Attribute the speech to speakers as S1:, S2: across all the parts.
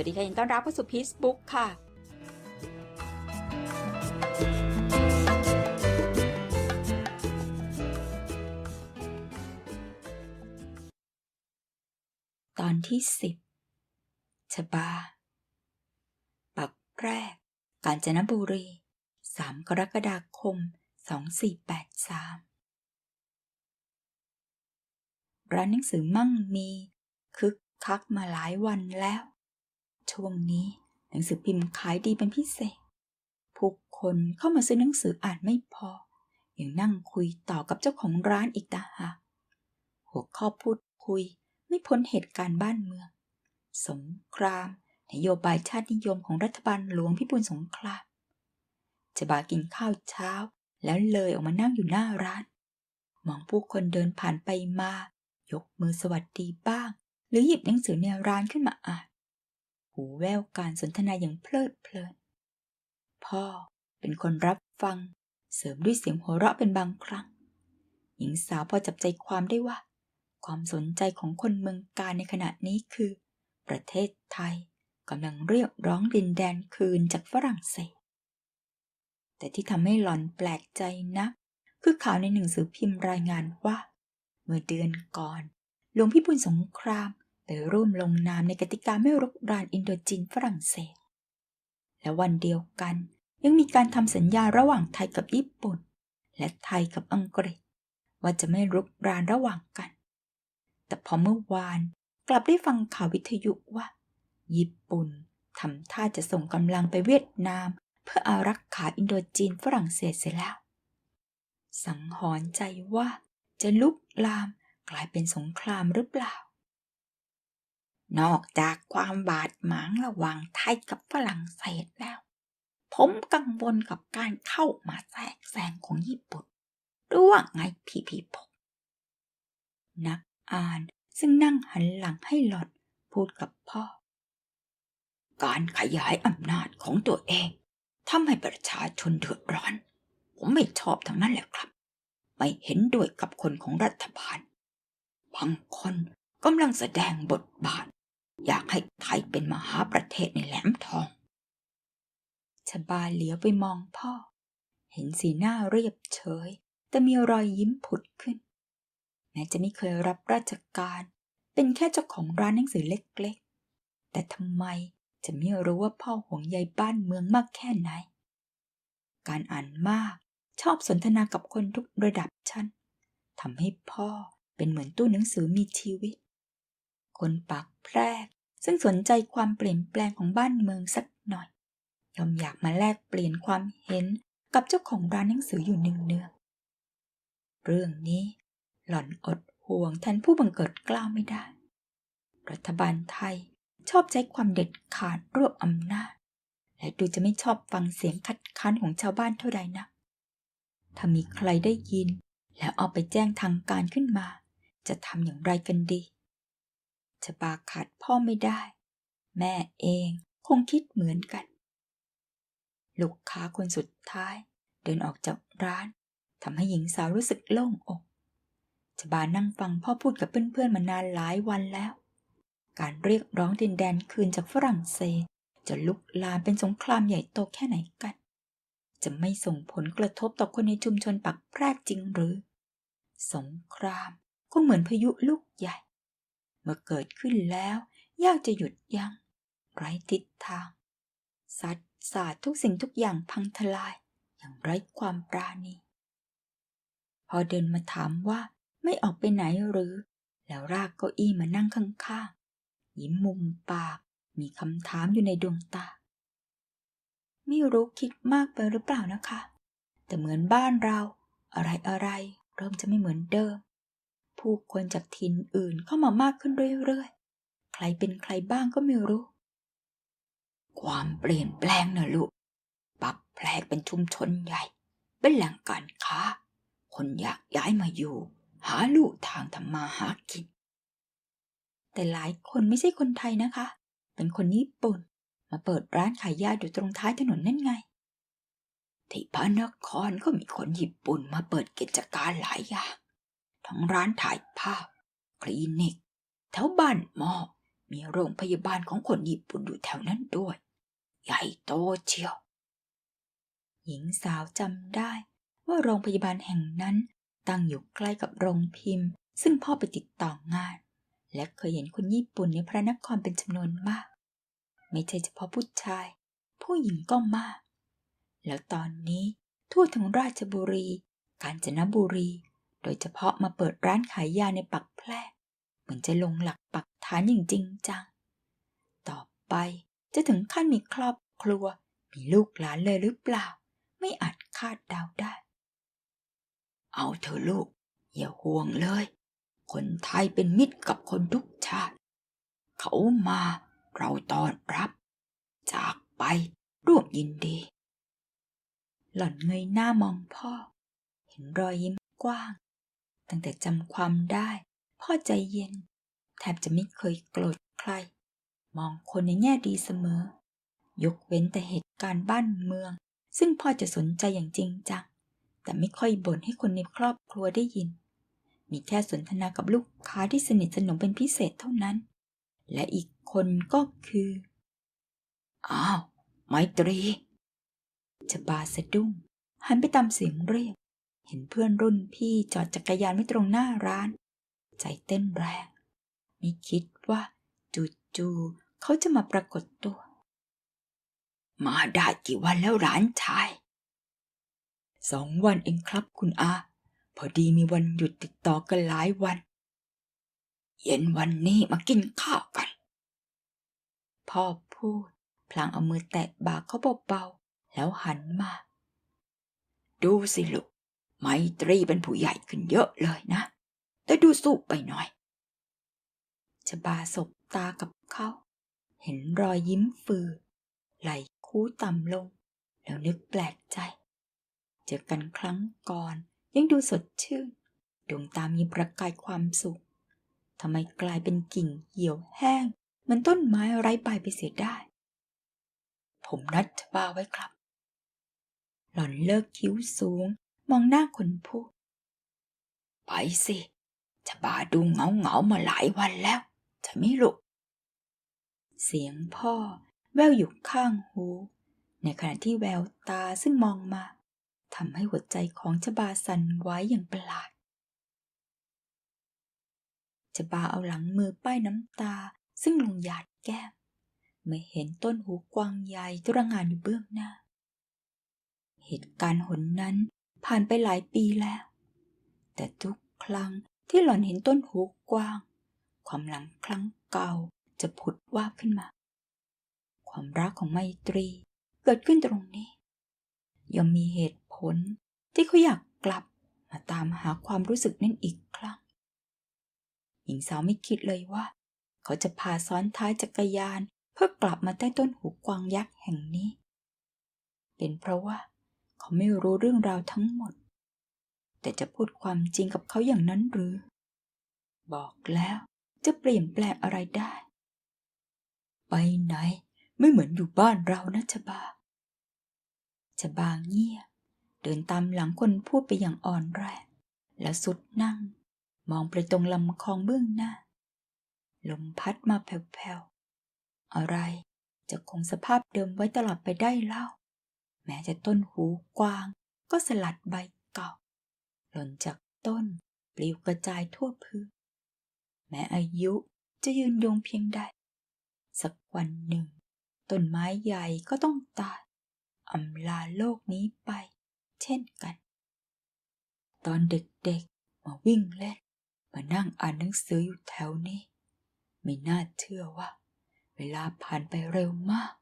S1: วัสดีค่ะยินต้อนรับเข้าสู่พีซบุ๊กค่ะ ตอนที่สิบชบา ปักแรก กาญจนบุรีสามกรกฎาคมสองสี่แปดสามร้านหนังสือมั่งมี คึกคักมาหลายวันแล้ว ช่วงนี้ หนังสือพิมพ์ขายดีเป็นพิเศษ ผู้คนเข้ามาซื้อหนังสืออ่านไม่พอ ยังนั่งคุยต่อกับเจ้าของร้านอีกต่างหากหัวข้อพูดคุยไม่พ้นเหตุการณ์บ้านเมือง สงคราม นโยบายชาตินิยมของรัฐบาลหลวงพิบูลสงครามจะบากินข้าวเช้า แล้วเลยออกมานั่งอยู่หน้าร้าน มองผู้คนเดินผ่านไปมา ยกมือสวัสดีบ้าง หรือหยิบหนังสือในร้านขึ้นมาอ่าน หูแววการสนทนาอย่างเพลิดเพลิน พ่อเป็นคนรับฟัง เสริมด้วยเสียงหัวเราะเป็นบางครั้ง หญิงสาวพอจับใจความได้ว่า ความสนใจของคนเมืองการในขณะนี้คือ ประเทศไทยกำลังเรียกร้องดินแดนคืนจากฝรั่งเศส แต่ที่ทำให้หลอนแปลกใจนะ คือข่าวในหนังสือพิมพ์รายงานว่า เมื่อเดือนก่อน หลวงพิบูลสงคราม ไปร่วมลงนามในกติกาไม่รุกรานอินโดจีนฝรั่งเศส และวันเดียวกันยังมีการทำสัญญาระหว่างไทยกับญี่ปุ่น และไทยกับอังกฤษ ว่าจะไม่รุกรานระหว่างกัน แต่พอเมื่อวานกลับได้ฟังข่าววิทยุว่า ญี่ปุ่นทำท่าจะส่งกำลังไปเวียดนาม เพื่ออารักขาอินโดจีนฝรั่งเศสเสียแล้ว สังหรณ์ใจว่าจะลุกลามกลายเป็นสงครามหรือเปล่า นอกจากความบาดหมางระหว่างไทยกับฝรั่งเศสแล้ว ผมกังวลกับการเข้ามาแทรกแซงของญี่ปุ่นหรือว่าไงพี่พี่พกนักอ่านซึ่งนั่งหันหลังให้หลอดพูดกับพ่อ การขยายอำนาจของตัวเองทำให้ประชาชนเดือดร้อน ผมไม่ชอบทั้งนั้นแหละครับ ไม่เห็นด้วยกับคนของรัฐบาล บางคนกำลังแสดงบทบาท อยากให้ไทยเป็นมหาประเทศในแหลมทองชบาเหลียวไปมองพ่อ เห็นสีหน้าเรียบเฉย แต่มีรอยยิ้มผุดขึ้น แม้จะไม่เคยรับราชการ เป็นแค่เจ้าของร้านหนังสือเล็กๆ แต่ทำไมจะไม่รู้ว่าพ่อห่วงใยบ้านเมืองมากแค่ไหน การอ่านมากชอบสนทนากับคนทุกระดับชั้นทำให้พ่อเป็นเหมือนตู้หนังสือมีชีวิต คนปากแพรก ซึ่งสนใจความเปลี่ยนแปลงของบ้านเมืองสักหน่อย ยอมอยากมาแลกเปลี่ยนความเห็นกับเจ้าของร้านหนังสืออยู่เนืองๆเรื่องนี้ หล่อนอดห่วงแทนผู้บังเกิดกล้าวไม่ได้ รัฐบาลไทยชอบใช้ความเด็ดขาดรวบอำนาจ และดูจะไม่ชอบฟังเสียงคัดค้านของชาวบ้านเท่าใดนะถ้ามีใครได้ยิน แล้วเอาไปแจ้งทางการขึ้นมา จะทำอย่างไรกันดี ชบาขาดพ่อไม่ได้ แม่เองคงคิดเหมือนกัน ลูกค้าคนสุดท้าย เดินออกจากร้านทำให้หญิงสาวรู้สึกโล่งอกชบานั่งฟังพ่อพูดกับเพื่อนๆมานานหลายวันแล้ว การเรียกร้องดินแดนคืนจากฝรั่งเศส จะลุกลามเป็นสงครามใหญ่โตแค่ไหนกัน จะไม่ส่งผลกระทบต่อคนในชุมชนปักแพรกจริงหรือ สงครามก็เหมือนพายุลูกใหญ่ เมื่อเกิดขึ้นแล้วยากจะหยุดยัง้งไร้ทิศทาง สัตว์สาดทุกสิ่งทุกอย่างพังทลายอย่างไร้ความปราณี พอเดินมาถามว่าไม่ออกไปไหนหรือ แล้วรากเก้าอี้มานั่งข้างๆยิ้มมุมปากมีคำถามอยู่ในดวงตา ไม่รู้คิดมากไปหรือเปล่านะคะ แต่เหมือนบ้านเรา อะไรอะไรๆเริ่มจะไม่เหมือนเดิม ผู้คนจากถิ่นอื่นเข้ามามากขึ้นเรื่อยๆ ใครเป็นใครบ้างก็ไม่รู้ ความเปลี่ยนแปลงนะลูก ปรับแพลกเป็นชุมชนใหญ่ เป็นแหล่งการค้า คนอยากย้ายมาอยู่ หาลู่ทางทำมาหากิน แต่หลายคนไม่ใช่คนไทยนะคะ เป็นคนญี่ปุ่น มาเปิดร้านขายยาอยู่ตรงท้ายถนนนั่นไง ที่พระนครก็มีคนญี่ปุ่นมาเปิดกิจการหลายอย่าง ทั้งร้านถ่ายภาพ คลินิกแถวบ้านหมอมีโรงพยาบาลของคนญี่ปุ่นอยู่แถวนั้นด้วย ใหญ่โตเชียว หญิงสาวจำได้ว่าโรงพยาบาลแห่งนั้นตั้งอยู่ใกล้กับโรงพิมพ์ ซึ่งพ่อไปติดต่องาน และเคยเห็นคนญี่ปุ่นในพระนครเป็นจำนวนมาก ไม่ใช่เฉพาะผู้ชาย ผู้หญิงก็มาก แล้วตอนนี้ทั่วทั้งราชบุรี กาญจนบุรี โดยเฉพาะมาเปิดร้านขายยาในปักแพร่เหมือนจะลงหลักปักฐานอย่างจริงจัง ต่อไปจะถึงขั้นมีครอบครัว มีลูกหลานเลยหรือเปล่า ไม่อาจคาดเดาได้ เอาเถอะลูก อย่าห่วงเลย คนไทยเป็นมิตรกับคนทุกชาติ เขามาเราต้อนรับ จากไปร่วมยินดี หล่อนเงยหน้ามองพ่อ เห็นรอยยิ้มกว้าง ตั้งแต่จำความได้ พ่อใจเย็น แทบจะไม่เคยโกรธใคร มองคนในแง่ดีเสมอ ยกเว้นแต่เหตุการณ์บ้านเมือง ซึ่งพ่อจะสนใจอย่างจริงจัง แต่ไม่ค่อยบ่นให้คนในครอบครัวได้ยิน มีแค่สนทนากับลูกค้าที่สนิทสนมเป็นพิเศษเท่านั้น และอีกคนก็คือ อ้าวไมตรีจะบาสะดุ้งหันไปตามเสียงเรียก เห็นเพื่อนรุ่นพี่จอดจักรยานไว้ตรงหน้าร้าน ใจเต้นแรง ไม่คิดว่าจู่ๆเขาจะมาปรากฏตัว มาได้กี่วันแล้วหลานชาย สองวันเองครับคุณอา พอดีมีวันหยุดติดต่อกันหลายวัน เย็นวันนี้มากินข้าวกัน พ่อพูด พลางเอามือแตะบ่าเขาเบาๆแล้วหันมา ดูสิลูก ไมตรีเป็นผู้ใหญ่ขึ้นเยอะเลยนะ แต่ดูสู้ไปหน่อยชบาสบตากับเขา เห็นรอยยิ้มฝืดไหลคู้ต่ำลง แล้วนึกแปลกใจ เจอกันครั้งก่อนยังดูสดชื่น ดวงตามีประกายความสุขทำไมกลายเป็นกิ่งเหี่ยวแห้งเหมือนต้นไม้ไร้ใบไปเสียได้ ผมนัดชบาไว้ครับ หล่อนเลิกคิ้วสูง มองหน้าคนพูดไปสิชบาดูเหงาเหงามาหลายวันแล้ว จะไม่ลุกเสียงพ่อแววอยู่ข้างหู ในขณะที่แววตาซึ่งมองมาทำให้หัวใจของชบาสั่นไหวอย่างประหลาดชบาเอาหลังมือป้ายน้ำตาซึ่งลงหยาดแก้มเมื่อเห็นต้นหูกวางใหญ่ตระงานอยู่เบื้องหน้า เหตุการณ์หนนั้น ผ่านไปหลายปีแล้ว แต่ทุกครั้งที่หล่อนเห็นต้นหูกว้าง ความหลังครั้งเก่าจะผุดวาบขึ้นมา ความรักของไมตรีเกิดขึ้นตรงนี้ยังมีเหตุผลที่เขาอยากกลับมาตามหาความรู้สึกนั้นอีกครั้ง หญิงสาวไม่คิดเลยว่า เขาจะพาซ้อนท้ายจักรยานเพื่อกลับมาใต้ต้นหูกวางยักษ์แห่งนี้ เป็นเพราะว่า เขาไม่รู้เรื่องราวทั้งหมด แต่จะพูดความจริงกับเขาอย่างนั้นหรือ บอกแล้วจะเปลี่ยนแปลงอะไรได้ ไปไหน ไม่เหมือนอยู่บ้านเรานะชบาชบาเงียบเดินตามหลังคนพูดไปอย่างอ่อนแรงแล้วสุดนั่ง มองไปตรงลำคลองเบื้องหน้า ลมพัดมาแผ่วๆ อะไรจะคงสภาพเดิมไว้ตลอดไปได้เล่า แม้จะต้นหูกว้าง ก็สลัดใบเก่า หล่นจากต้นปลิวกระจายทั่วพื้น แม้อายุจะยืนยงเพียงใด สักวันหนึ่ง ต้นไม้ใหญ่ก็ต้องตายอำลาโลกนี้ไป เช่นกัน ตอนเด็กๆ มาวิ่งเล่น มานั่งอ่านหนังสืออยู่แถวนี้ ไม่น่าเชื่อว่า เวลาผ่านไปเร็วมาก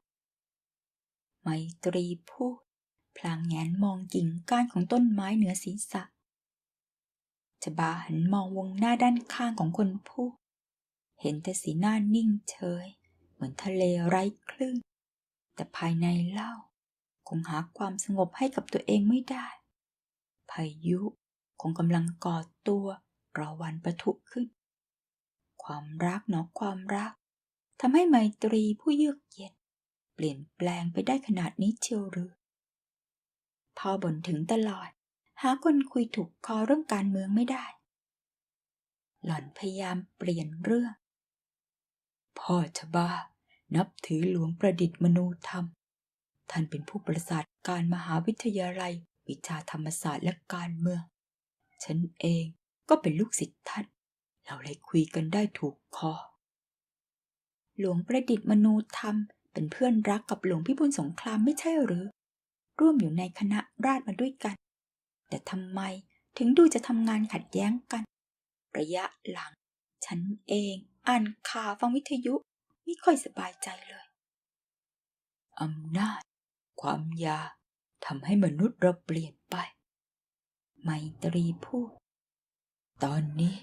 S1: ไมตรีพูดพลางแงนมองกิ่งก้านของต้นไม้เหนือศีรษะชบาหันมองวงหน้าด้านข้างของคนพูดเห็นแต่สีหน้านิ่งเฉย เหมือนทะเลไร้คลื่น แต่ภายในเล่า คงหาความสงบให้กับตัวเองไม่ได้ พายุคงกำลังก่อตัวรอวันประทุขึ้น ความรักหนอความรักทำให้ไมตรีผู้เยือกเย็น เปลี่ยนแปลงไปได้ขนาดนี้เชียวหรือพ่อบ่นถึงตลอด หาคนคุยถูกคอเรื่องการเมืองไม่ได้ หล่อนพยายามเปลี่ยนเรื่อง พ่อชบานับถือหลวงประดิษฐ์มนูธรรม ท่านเป็นผู้ประสาทการมหาวิทยาลัย วิชาธรรมศาสตร์และการเมือง ฉันเองก็เป็นลูกศิษย์ท่าน เราเลยคุยกันได้ถูกคอ หลวงประดิษฐ์มนูธรรม เป็นเพื่อนรักกับหลวงพิบูลสงครามไม่ใช่หรือ ร่วมอยู่ในคณะราษฎรมาด้วยกัน แต่ทำไมถึงดูจะทำงานขัดแย้งกัน ระยะหลัง ฉันเองอ่านข่าวฟังวิทยุไม่ค่อยสบายใจเลยอำนาจ ความยาทำให้มนุษย์เราเปลี่ยนไป ไมตรีพูด ตอนนี้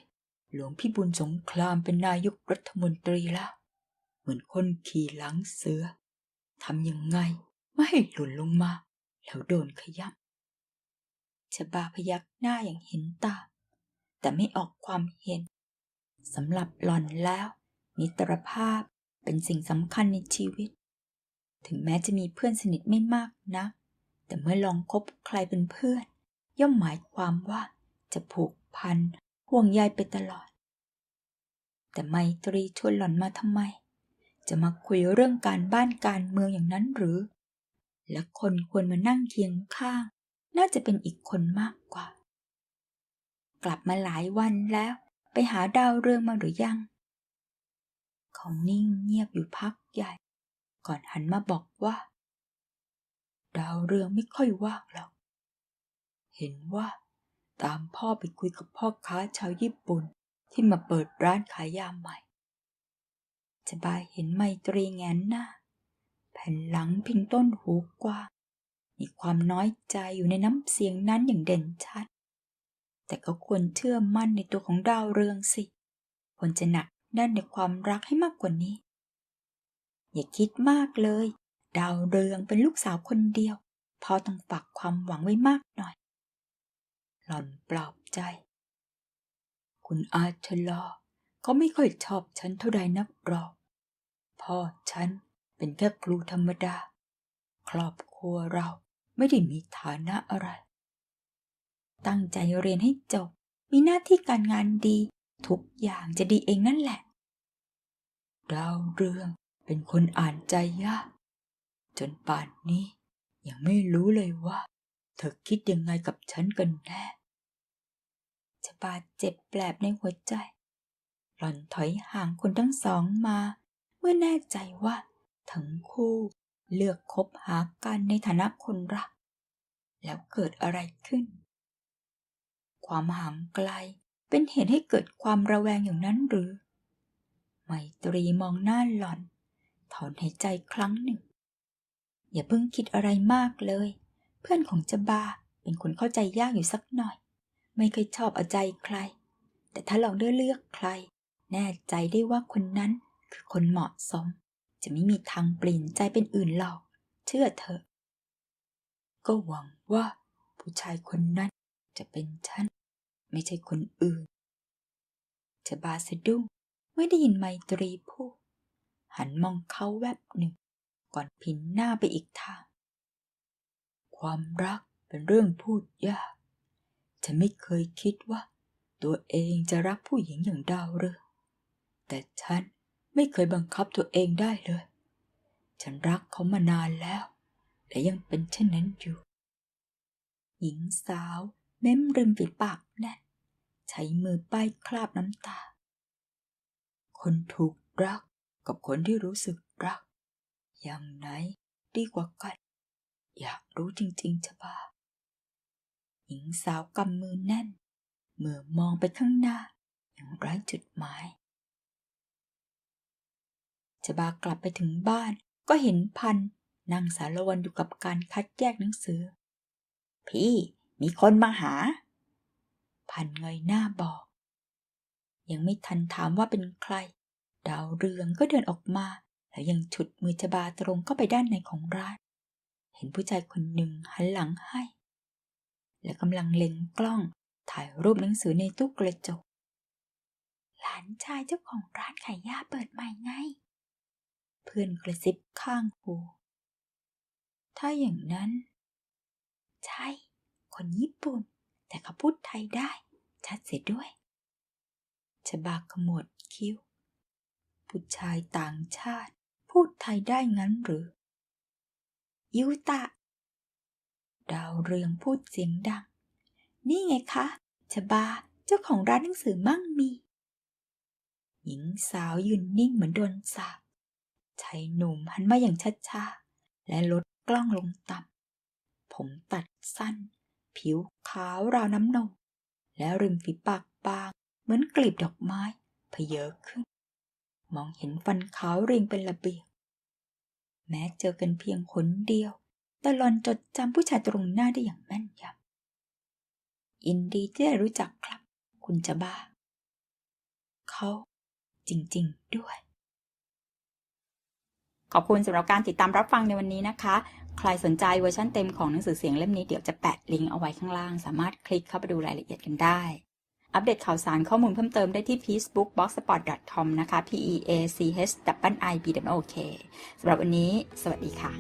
S1: หลวงพี่บุญสงครามเป็นนายกรัฐมนตรีแล้ว เหมือนคนขี่หลังเสือทำยังไงไม่ให้หล่นลงมา แล้วโดนขย้ำชบาพยักหน้าอย่างเห็นตา แต่ไม่ออกความเห็นสำหรับหล่อนแล้ว มิตรภาพเป็นสิ่งสำคัญในชีวิต ถึงแม้จะมีเพื่อนสนิทไม่มากนักแต่เมื่อลองคบใครเป็นเพื่อน ย่อมหมายความว่าจะผูกพันห่วงใยไปตลอด แต่ไมตรีชวนหล่อนมาทำไม จะมาคุยเรื่องการบ้านการเมืองอย่างนั้นหรือ และคนควรมานั่งเคียงข้าง น่าจะเป็นอีกคนมากกว่า กลับมาหลายวันแล้ว ไปหาดาวเรืองมาหรือยัง เขานิ่งเงียบอยู่พักใหญ่ ก่อนหันมาบอกว่า ดาวเรืองไม่ค่อยว่างหรอก เห็นว่าตามพ่อไปคุยกับพ่อค้าชาวญี่ปุ่นที่มาเปิดร้านขายยาใหม่ จะบายเห็นไมตรีแงนหน้า แผ่นหลังพิงต้นหูกว้างมีความน้อยใจอยู่ในน้ำเสียงนั้นอย่างเด่นชัด แต่ก็ควรเชื่อมั่นในตัวของดาวเรืองสิควรจะหนักแน่นในความรักให้มากกว่านี้ อย่าคิดมากเลย ดาวเรืองเป็นลูกสาวคนเดียว พอต้องฝากความหวังไว้มากหน่อย หล่อนปลอบใจ คุณอาชลอ เขาไม่ค่อยชอบฉันเท่าใดนักหรอก พ่อฉันเป็นแค่ครูธรรมดา ครอบครัวเราไม่ได้มีฐานะอะไร ตั้งใจเรียนให้จบ มีหน้าที่การงานดี ทุกอย่างจะดีเองนั่นแหละ ดาวเรืองเป็นคนอ่านใจยากจนป่านนี้ ยังไม่รู้เลยว่า เธอคิดยังไงกับฉันกันแน่จะบาดเจ็บแปลบในหัวใจ หล่อนถอยห่างคนทั้งสองมา เมื่อแน่ใจว่า ทั้งคู่เลือกคบหากันในฐานะคนรัก แล้วเกิดอะไรขึ้น ความห่างไกลเป็นเหตุให้เกิดความระแวงอย่างนั้นหรือ ไมตรีมองหน้าหล่อน ถอนหายใจครั้งหนึ่ง อย่าเพิ่งคิดอะไรมากเลย เพื่อนของจบาเป็นคนเข้าใจยากอยู่สักหน่อย ไม่เคยชอบเอาใจใคร แต่ถ้าลองได้เลือกใคร แน่ใจได้ว่าคนนั้นคือคนเหมาะสม จะไม่มีทางเปลี่ยนใจเป็นอื่นหรอก เชื่อเถอะ ก็หวังว่า ผู้ชายคนนั้นจะเป็นฉัน ไม่ใช่คนอื่นชบาสะดุ้งไม่ได้ยินไมตรีพูดหันมองเขาแวบหนึ่ง ก่อนพินหน้าไปอีกทาง ความรักเป็นเรื่องพูดยาก ฉันไม่เคยคิดว่า ตัวเองจะรักผู้หญิงอย่างดาวเรือง แต่ฉันไม่เคยบังคับตัวเองได้เลย ฉันรักเขามานานแล้ว และยังเป็นเช่นนั้นอยู่ หญิงสาวเม้มริมฝีปากแน่นใช้มือป้ายคราบน้ำตา คนถูกรักกับคนที่รู้สึกรัก อย่างไหนดีกว่ากัน อยากรู้จริงๆชะบาหญิงสาวกำมือแน่นเมื่อมองไปข้างหน้าอย่างไร้จุดหมาย ชบากลับไปถึงบ้านก็เห็นพันนั่งสารวันอยู่กับการคัดแยกหนังสือ พี่มีคนมาหา พันเงยหน้าบอก ยังไม่ทันถามว่าเป็นใคร ดาวเรืองก็เดินออกมา แล้วยังฉุดมือชบาตรงเข้าไปด้านในของร้าน เห็นผู้ชายคนหนึ่งหันหลังให้ และกำลังเล็งกล้องถ่ายรูปหนังสือในตู้กระจก หลานชายเจ้าของร้านขายยาเปิดใหม่ไง เพื่อนกระซิบข้างหู ถ้าอย่างนั้น ใช่ คนญี่ปุ่น แต่เขาพูดไทยได้ ชัดเสียด้วยชบาขมวดคิ้ว ผู้ชายต่างชาติ พูดไทยได้งั้นหรือยูตะ ดาวเรืองพูดเสียงดัง นี่ไงคะชบาเจ้าของร้านหนังสือมั่งมี หญิงสาวยืนนิ่งเหมือนโดนสาป ชายหนุ่มหันมาอย่างช้าๆ และลดกล้องลงต่ำผมตัดสั้น ผิวขาวราวน้ำนม และริมฝีปากบาง เหมือนกลีบดอกไม้เพเยอขึ้น มองเห็นฟันขาวเรียงเป็นระเบียบ แม้เจอกันเพียงคนเดียว แต่หลอนจดจำผู้ชายตรงหน้าได้อย่างแม่นยำอินดีที่ได้รู้จักครับ คุณจะบ้า เขาจริง ๆ ด้วย ขอบคุณสำหรับการติดตามรับฟังในวันนี้นะคะ ใครสนใจเวอร์ชันเต็มของหนังสือเสียงเล่มนี้เดี๋ยวจะแปะลิงก์เอาไว้ข้างล่าง สามารถคลิกเข้าไปดูรายละเอียดกันได้ อัปเดตข่าวสารข้อมูลเพิ่มเติมได้ที่ facebook.blogspot.com นะคะ p e a c h i b o k สำหรับวันนี้ สวัสดีค่ะ